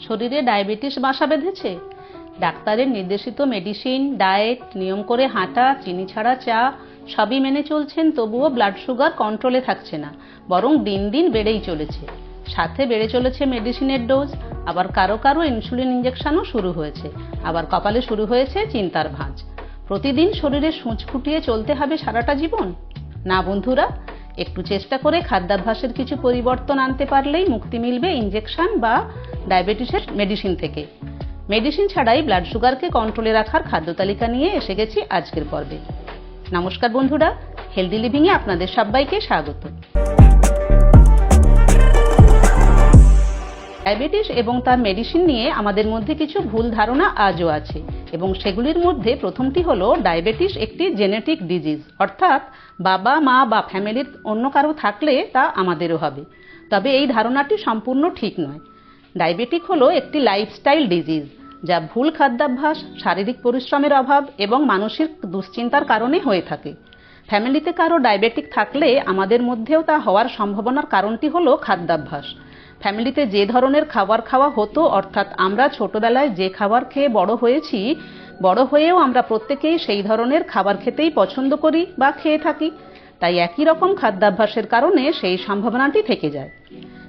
শরীরে ডায়াবেটিস বাসা বেঁধেছে। ডাক্তারের নির্দেশিত মেডিসিন, ডায়েট, নিয়ম করে হাঁটা, চিনি ছাড়া চা, সবই মেনে চলছেন, তবুও ব্লাড সুগার কন্ট্রোলে থাকছে না, বরং দিন দিন বেড়েই চলেছে। সাথে বেড়ে চলেছে মেডিসিনের ডোজ আবার কারও কারও ইনসুলিন ইঞ্জেকশনও শুরু হয়েছে, আবার কপালে শুরু হয়েছে চিন্তার ভাঁজ। প্রতিদিন শরীরে সূঁচ ফুটিয়ে চলতে হবে সারাটা জীবন? না বন্ধুরা, একটু চেষ্টা করে খাদ্যাভ্যাসের কিছু পরিবর্তন আনতে পারলেই মুক্তি মিলবে ইঞ্জেকশন বা ডায়াবেটিসের মেডিসিন থেকে। মেডিসিন ছাড়াই ব্লাড সুগারকে কন্ট্রোলে রাখার খাদ্য তালিকা নিয়ে এসে গেছি আজকের পর্বে। নমস্কার বন্ধুরা হেলদি লিভিংয়ে আপনাদের সবাইকে স্বাগত। ডায়াবেটিস এবং তার মেডিসিন নিয়ে আমাদের মধ্যে কিছু ভুল ধারণা আজও আছে এবং সেগুলির মধ্যে প্রথমটি হলো ডায়াবেটিস একটি জেনেটিক ডিজিজ অর্থাৎ বাবা, মা বা ফ্যামিলির অন্য কারও থাকলে তা আমাদেরও হবে। তবে এই ধারণাটি সম্পূর্ণ ঠিক নয়। ডায়াবেটিক হলো একটি লাইফস্টাইল ডিজিজ যা ভুল খাদ্যাভ্যাস, শারীরিক পরিশ্রমের অভাব এবং মানসিক দুশ্চিন্তার কারণে হয়ে থাকে। ফ্যামিলিতে কারও ডায়াবেটিক থাকলে আমাদের মধ্যেও তা হওয়ার সম্ভাবনার কারণটি হলো খাদ্যাভ্যাস। ফ্যামিলিতে যে ধরনের খাবার খাওয়া হতো, অর্থাৎ আমরা ছোটবেলায় যে খাবার খেয়ে বড় হয়েছি, বড় হয়েও আমরা প্রত্যেকেই সেই ধরনের খাবার খেতেই পছন্দ করি বা খেয়ে থাকি। তাই একই রকম খাদ্যাভ্যাসের কারণে সেই সম্ভাবনাটি থেকে যায়।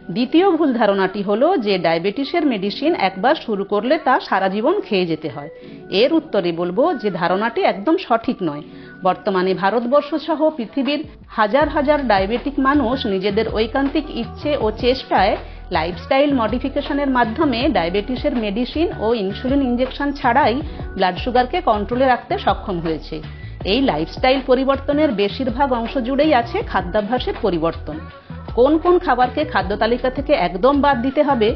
দ্বিতীয় ভুল ধারণাটি হলো যে ডায়াবেটিসের মেডিসিন একবার শুরু করলে তা সারা জীবন খেয়ে যেতে হয়। এর উত্তরে বলব যে ধারণাটি একদম সঠিক নয়। বর্তমানে ভারতবর্ষ সহ পৃথিবীর হাজার হাজার ডায়াবেটিক মানুষ নিজেদের ঐকান্তিক ইচ্ছে ও চেষ্টায় লাইফস্টাইল মডিফিকেশনের মাধ্যমে ডায়াবেটিসের মেডিসিন ও ইনসুলিন ইঞ্জেকশন ছাড়াই ব্লাড সুগারকে কন্ট্রোলে রাখতে সক্ষম হয়েছে। এই লাইফস্টাইল পরিবর্তনের বেশিরভাগ অংশ জুড়েই আছে খাদ্যাভ্যাসের পরিবর্তন। কোন কোন খাবারকে খাদ্য তালিকা থেকে একদম বাদ দিতে হবে,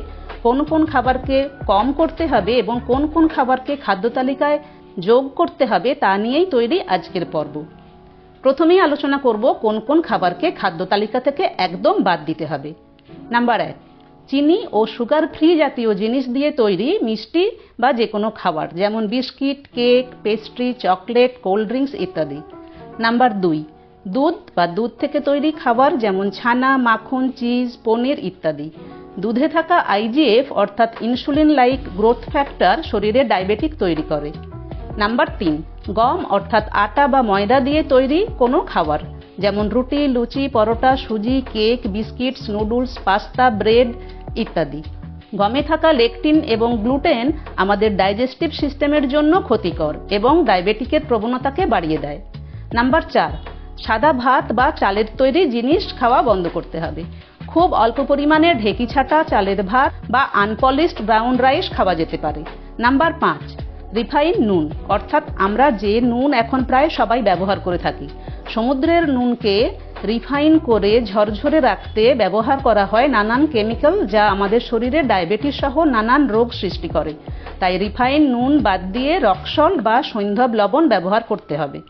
কোন কোন খাবারকে কম করতে হবে এবং কোন কোন খাবারকে খাদ্য তালিকায় যোগ করতে হবে তা নিয়েই তৈরি আজকের পর্ব। প্রথমেই আলোচনা করব কোন কোন খাবারকে খাদ্য তালিকা থেকে একদম বাদ দিতে হবে। নাম্বার এক, চিনি ও সুগার ফ্রি জাতীয় জিনিস দিয়ে তৈরি মিষ্টি বা যে কোনো খাবার, যেমন biscuit, cake, pastry, chocolate, cold drinks ইত্যাদি। নাম্বার দুই দুধ বা দুধ থেকে তৈরি খাবার যেমন ছানা, মাখন, চিজ, পনির ইত্যাদি। দুধে থাকা আইজিএফ অর্থাৎ ইনসুলিন লাইক গ্রোথ ফ্যাক্টর শরীরে ডায়াবেটিক তৈরি করে। নাম্বার তিন, গম, অর্থাৎ আটা বা ময়দা দিয়ে তৈরি কোনো খাবার। যেমন রুটি, লুচি, পরোটা, সুজি, cake, biscuits, noodles, pasta, bread ইত্যাদি। গমে থাকা লেকটিন এবং গ্লুটেন আমাদের ডাইজেস্টিভ সিস্টেমের জন্য ক্ষতিকর এবং ডায়াবেটিকের প্রবণতাকে বাড়িয়ে দেয়। নাম্বার চার সাদা ভাত বা চালের তৈরি জিনিস খাওয়া বন্ধ করতে হবে। খুব অল্প পরিমাণে ঢেকি ছাটা, চালের ভাত বা আনপলিশড ব্রাউন রাইস খাওয়া যেতে পারে। নাম্বার পাঁচ, রিফাইন নুন। অর্থাৎ আমরা যে নুন এখন প্রায় সবাই ব্যবহার করে থাকি। সমুদ্রের নুনকে রিফাইন করে ঝরঝরে রাখতে ব্যবহার করা হয় নানান কেমিক্যাল যা আমাদের শরীরে ডায়াবেটিস সহ নানান রোগ সৃষ্টি করে। তাই রিফাইন নুন বাদ দিয়ে রক সল্ট বা সৈন্ধব লবণ ব্যবহার করতে হবে।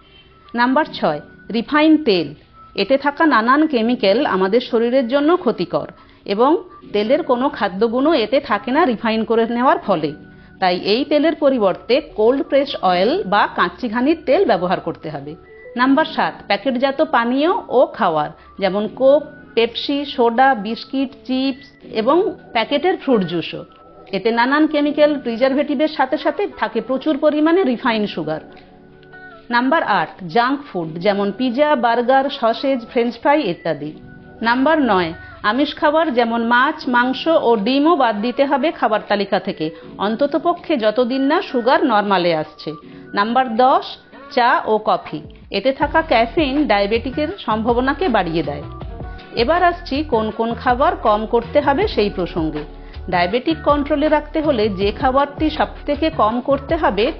নাম্বার ছয় রিফাইন তেল। এতে থাকা নানান কেমিক্যাল আমাদের শরীরের জন্য ক্ষতিকর এবং তেলের কোনো খাদ্যগুণও এতে থাকে না রিফাইন করে নেওয়ার ফলে। তাই এই তেলের পরিবর্তে কোল্ড প্রেস অয়েল বা কাঁচি ঘানির তেল ব্যবহার করতে হবে। নাম্বার সাত, প্যাকেটজাত পানীয় ও খাওয়ার, যেমন Coke, Pepsi, soda, biscuit, chips এবং প্যাকেটের ফ্রুট জুসও। এতে নানান কেমিক্যাল প্রিজারভেটিভের সাথে সাথে থাকে প্রচুর পরিমাণে রিফাইন সুগার। নাম্বার আট জাঙ্ক ফুড যেমন pizza burger sausage French fry ইত্যাদি। নাম্বার নয়, আমিষ খাবার, যেমন মাছ, মাংস ও ডিমও বাদ দিতে হবে খাবার তালিকা থেকে। অন্ততপক্ষে যতদিন না সুগার নর্মালে আসছে। নাম্বার দশ, চা ও কফি। এতে থাকা ক্যাফিন ডায়াবেটিকের সম্ভাবনাকে বাড়িয়ে দেয়। এবার আসছি কোন কোন খাবার কম করতে হবে সেই প্রসঙ্গে। ডায়াবেটিক কন্ট্রোলে রাখতে হলে যে খাবারটি সবথেকে কম করতে হবে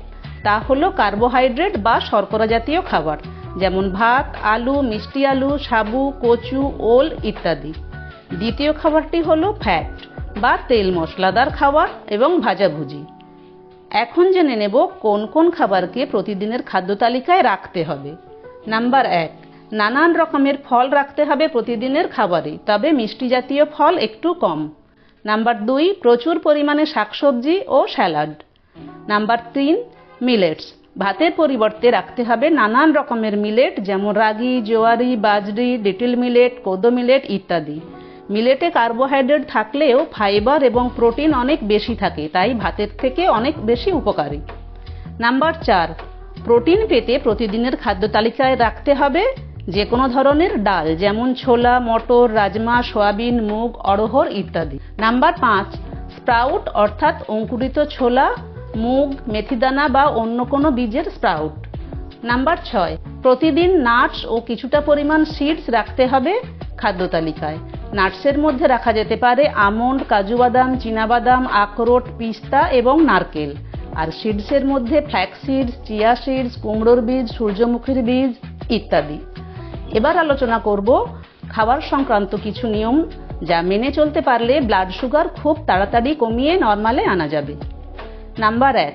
তা হলো কার্বোহাইড্রেট বা শর্করা জাতীয় খাবার, যেমন ভাত, আলু, মিষ্টি আলু, সাবু, কচু, ওল ইত্যাদি। দ্বিতীয় খাবারটি হলো ফ্যাট বা তেল মশলাদার খাবার এবং ভাজাভুজি এখন জেনে নেব কোন কোন খাবারকে প্রতিদিনের খাদ্য তালিকায় রাখতে হবে। নাম্বার এক, নানান রকমের ফল রাখতে হবে প্রতিদিনের খাবারে, তবে মিষ্টি জাতীয় ফল একটু কম। নাম্বার দুই, প্রচুর পরিমাণে শাকসবজি ও স্যালাড। নাম্বার তিন মিলেটস। ভাতের পরিবর্তে রাখতে হবে নানান রকমের মিলেট, যেমন ragi, jowari, bajri, little millet, kodo millet ইত্যাদি। মিলেটে কার্বোহাইড্রেট থাকলেও ফাইবার এবং প্রোটিন অনেক বেশি থাকে, তাই ভাতের থেকে অনেক বেশি উপকারী। নাম্বার চার, প্রোটিন পেতে প্রতিদিনের খাদ্য তালিকায় রাখতে হবে যে কোনো ধরনের ডাল, যেমন ছোলা, মটর, রাজমা, সয়াবিন, মুগ, অড়হর ইত্যাদি। নাম্বার পাঁচ, স্প্রাউট অর্থাৎ অঙ্কুরিত ছোলা মুগ মেথিদানা বা অন্য কোনো বীজের স্প্রাউট। নাম্বার ছয়, প্রতিদিন নাটস ও কিছুটা পরিমাণ সিডস রাখতে হবে খাদ্য তালিকায়। নাটসের মধ্যে রাখা যেতে পারে আমন্ড, কাজু বাদাম, চীনাবাদাম, আখরোট, পিস্তা এবং নারকেল। আর সিডসের মধ্যে ফ্ল্যাক্স সিডস, চিয়া সিডস, কুমড়োর বীজ, সূর্যমুখীর বীজ ইত্যাদি। এবার আলোচনা করব খাবার সংক্রান্ত কিছু নিয়ম যা মেনে চলতে পারলে ব্লাড সুগার খুব তাড়াতাড়ি কমিয়ে নর্মালে আনা যাবে। নাম্বার এক,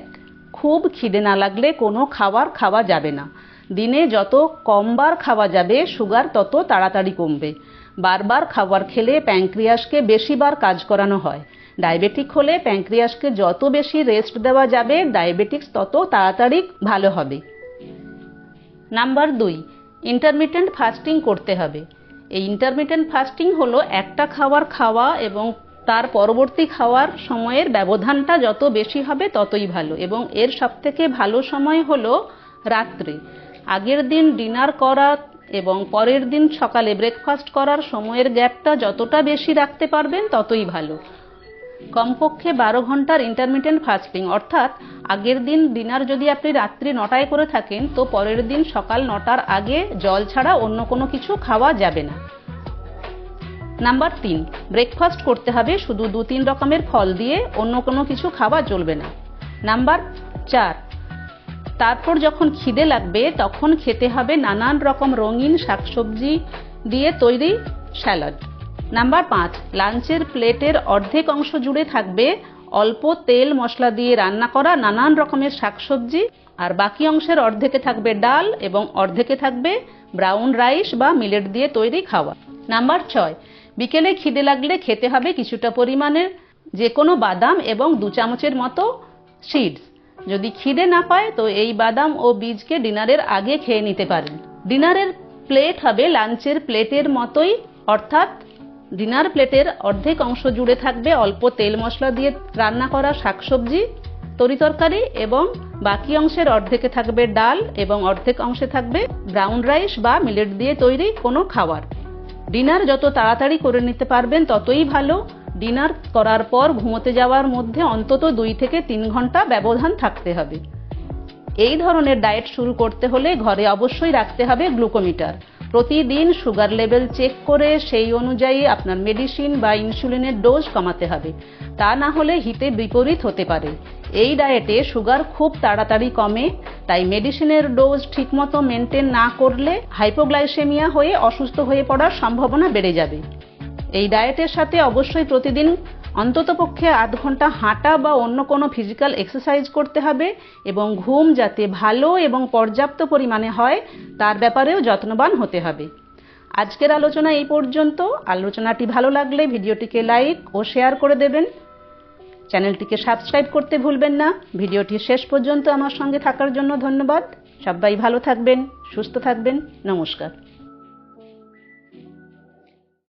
খুব খিদে না লাগলে কোনো খাবার খাওয়া যাবে না। দিনে যত কমবার খাওয়া যাবে, সুগার তত তাড়াতাড়ি কমবে। বারবার খাবার খেলে প্যাঙ্ক্রিয়াসকে বেশিবার কাজ করানো হয়। ডায়াবেটিক হলে প্যাঙ্ক্রিয়াসকে যত বেশি রেস্ট দেওয়া যাবে, ডায়াবেটিক্স তত তাড়াতাড়ি ভালো হবে। নাম্বার দুই, ইন্টারমিটেন্ট ফাস্টিং করতে হবে। এই ইন্টারমিটেন্ট ফাস্টিং হলো একটা খাবার খাওয়া এবং তার পরবর্তী খাওয়ার সময়ের ব্যবধানটা যত বেশি হবে ততই ভালো। এবং এর সবথেকে ভালো সময় হলো রাত্রে। আগের দিন ডিনার করা এবং পরের দিন সকালে ব্রেকফাস্ট করার সময়ের গ্যাপটা যতটা বেশি রাখতে পারবেন ততই ভালো। কমপক্ষে বারো ঘণ্টার ইন্টারমিটেন্ট ফাস্টিং অর্থাৎ আগের দিন ডিনার যদি আপনি রাত্রি নটায় করে থাকেন, তো পরের দিন সকাল নটার আগে জল ছাড়া অন্য কোনো কিছু খাওয়া যাবে না। নাম্বার তিন ব্রেকফাস্ট করতে হবে শুধু দু তিন রকমের ফল দিয়ে অন্য কোনো কিছু খাওয়া চলবে না। নাম্বার চার, তারপর যখন খিদে লাগবে তখন খেতে হবে নানান রকম রঙিন শাকসবজি দিয়ে তৈরি স্যালাড। নাম্বার পাঁচ, লাঞ্চের প্লেটের অর্ধেক অংশ জুড়ে থাকবে অল্প তেল মশলা দিয়ে রান্না করা নানান রকমের শাকসবজি আর বাকি অংশের অর্ধেকে থাকবে ডাল এবং অর্ধেকে থাকবে ব্রাউন রাইস বা মিলেট দিয়ে তৈরি খাওয়া। নাম্বার ছয় বিকেলে খিদে লাগলে খেতে হবে কিছুটা পরিমাণের যে কোনো বাদাম এবং দু চামচের মতো সিডস যদি খিদে না পায়, তো এই বাদাম ও বীজকে ডিনারের আগে খেয়ে নিতে পারেন। ডিনারের প্লেট হবে লাঞ্চের প্লেটের মতোই, অর্থাৎ ডিনার প্লেটের অর্ধেক অংশ জুড়ে থাকবে অল্প তেল মশলা দিয়ে রান্না করা শাকসবজি, তরিতরকারি এবং বাকি অংশের অর্ধেকে থাকবে ডাল এবং অর্ধেক অংশে থাকবে ব্রাউন রাইস বা মিলেট দিয়ে তৈরি কোনো খাবার। ডিনার যত তাড়াতাড়ি করে নিতে পারবেন ততই ভালো। ডিনার করার পর ঘুমোতে যাওয়ার মধ্যে অন্তত দুই থেকে তিন ঘণ্টা ব্যবধান থাকতে হবে। এই ধরনের ডায়েট শুরু করতে হলে ঘরে অবশ্যই রাখতে হবে গ্লুকোমিটার। প্রতিদিন সুগার লেভেল চেক করে সেই অনুযায়ী আপনার মেডিসিন বা ইনসুলিনের ডোজ কমাতে হবে। তা না হলে হিতে বিপরীত হতে পারে। এই ডায়েটে সুগার খুব তাড়াতাড়ি কমে, তাই মেডিসিনের ডোজ ঠিকমতো মেনটেন না করলে হাইপোগ্লাইসেমিয়া হয়ে অসুস্থ হয়ে পড়ার সম্ভাবনা বেড়ে যাবে। এই ডায়েটের সাথে অবশ্যই প্রতিদিন অন্ততপক্ষে আধ ঘণ্টা হাঁটা বা অন্য কোনো ফিজিক্যাল এক্সারসাইজ করতে হবে এবং ঘুম যাতে ভালো এবং পর্যাপ্ত পরিমাণে হয়, তার ব্যাপারেও যত্নবান হতে হবে। আজকের আলোচনা এই পর্যন্ত। আলোচনাটি ভালো লাগলে ভিডিওটিকে লাইক ও শেয়ার করে দেবেন। চ্যানেলটিকে সাবস্ক্রাইব করতে ভুলবেন না। ভিডিওটি শেষ পর্যন্ত আমার সঙ্গে থাকার জন্য ধন্যবাদ। সবাই ভালো থাকবেন, সুস্থ থাকবেন। নমস্কার।